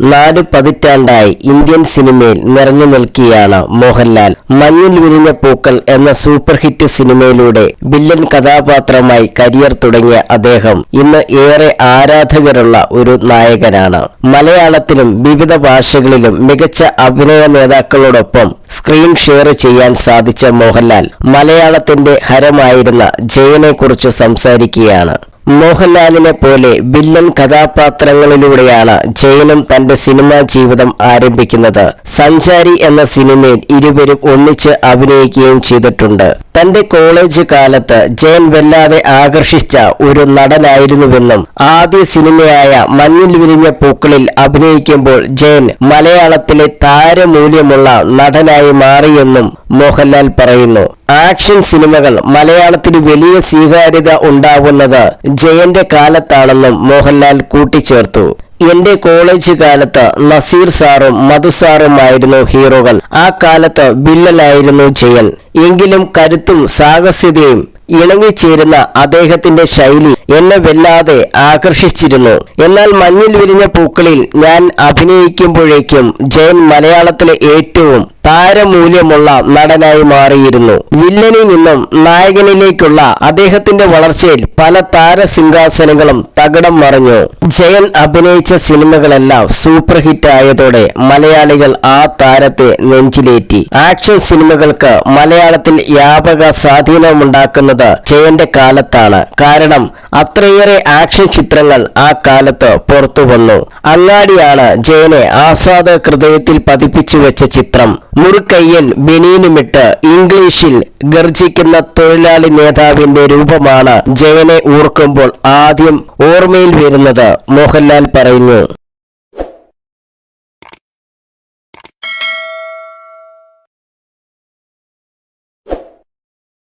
നാല് പതിറ്റാണ്ടായി ഇന്ത്യൻ സിനിമയിൽ നിറഞ്ഞു നിൽക്കുകയാണ് മോഹൻലാൽ. മഞ്ഞിൽ വിരിഞ്ഞ പൂക്കൾ എന്ന സൂപ്പർ ഹിറ്റ് സിനിമയിലൂടെ വില്ലൻ കഥാപാത്രമായി കരിയർ തുടങ്ങിയ അദ്ദേഹം ഇന്ന് ഏറെ ആരാധകരുള്ള ഒരു നായകനാണ്. മലയാളത്തിലും വിവിധ ഭാഷകളിലും മികച്ച അഭിനയ നേതാക്കളോടൊപ്പം സ്ക്രീൻ ഷെയർ ചെയ്യാൻ സാധിച്ച മോഹൻലാൽ മലയാളത്തിന്റെ ഹരമായിരുന്ന ജയനെക്കുറിച്ച് സംസാരിക്കുകയാണ്. മോഹൻലാലിനെ പോലെ വില്ലൻ കഥാപാത്രങ്ങളിലൂടെയാണ് ജയനും തന്റെ സിനിമാ ജീവിതം ആരംഭിക്കുന്നത്. സഞ്ചാരി എന്ന സിനിമയിൽ ഇരുവരും ഒന്നിച്ച് അഭിനയിക്കുകയും ചെയ്തിട്ടുണ്ട്. തന്റെ കോളേജ് കാലത്ത് ജയൻ വല്ലാതെ ആകർഷിച്ച ഒരു നടനായിരുന്നുവെന്നും ആദ്യ സിനിമയായ മഞ്ഞിൽ വിരിഞ്ഞ പൂക്കളിൽ അഭിനയിക്കുമ്പോൾ ജയൻ മലയാളത്തിലെ താരമൂല്യമുള്ള നടനായി മാറിയെന്നും മോഹൻലാൽ പറയുന്നു. ആക്ഷൻ സിനിമകൾ മലയാളത്തിൽ വലിയ സ്വീകാര്യത ഉണ്ടാവുന്നത് ജയന്റെ കാലത്താണെന്നും മോഹൻലാൽ കൂട്ടിച്ചേർത്തു. എന്റെ കോളേജ് കാലത്ത് നസീർ സാറും മധു സാറുമായിരുന്നു ഹീറോകൾ. ആ കാലത്ത് വില്ലനായിരുന്നു ജയൻ. എങ്കിലും കരുത്തും സാഹസ്യതയും ഇണങ്ങിച്ചേരുന്ന അദ്ദേഹത്തിന്റെ ശൈലി എന്നെ വല്ലാതെ ആകർഷിച്ചിരുന്നു. എന്നാൽ മഞ്ഞിൽ വിരിഞ്ഞ പൂക്കളിൽ ഞാൻ അഭിനയിക്കുമ്പോഴേക്കും ജയൻ മലയാളത്തിലെ ഏറ്റവും താരമൂല്യമുള്ള നടനായി മാറിയിരുന്നു. വില്ലനിൽ നിന്നും നായകനിലേക്കുള്ള അദ്ദേഹത്തിന്റെ വളർച്ചയിൽ പല താരസിംഹാസനങ്ങളും തകടം മറിഞ്ഞു. ജയൻ അഭിനയിച്ച സിനിമകളെല്ലാം സൂപ്പർ ഹിറ്റ് ആയതോടെ മലയാളികൾ ആ താരത്തെ നെഞ്ചിലേറ്റി. ആക്ഷൻ സിനിമകൾക്ക് മലയാളത്തിൽ വ്യാപക സ്വാധീനമുണ്ടാക്കുന്നത് ജയന്റെ കാലത്താണ്. കാരണം അത്രയേറെ ആക്ഷൻ ചിത്രങ്ങൾ ആ കാലത്ത് പുറത്തു വന്നു അങ്ങാടിയാണ് ജയനെ ആസ്വാദ ഹൃദയത്തിൽ പതിപ്പിച്ചു വെച്ച ചിത്രം. മുറുക്കയ്യൻ ബെനീനുമിട്ട് ഇംഗ്ലീഷിൽ ഗർജിക്കുന്ന തൊഴിലാളി നേതാവിന്റെ രൂപമാണ് ജയനെ ഓർക്കുമ്പോൾ ആദ്യം ഓർമ്മയിൽ വരുന്നത് മോഹൻലാൽ പറയുന്നു.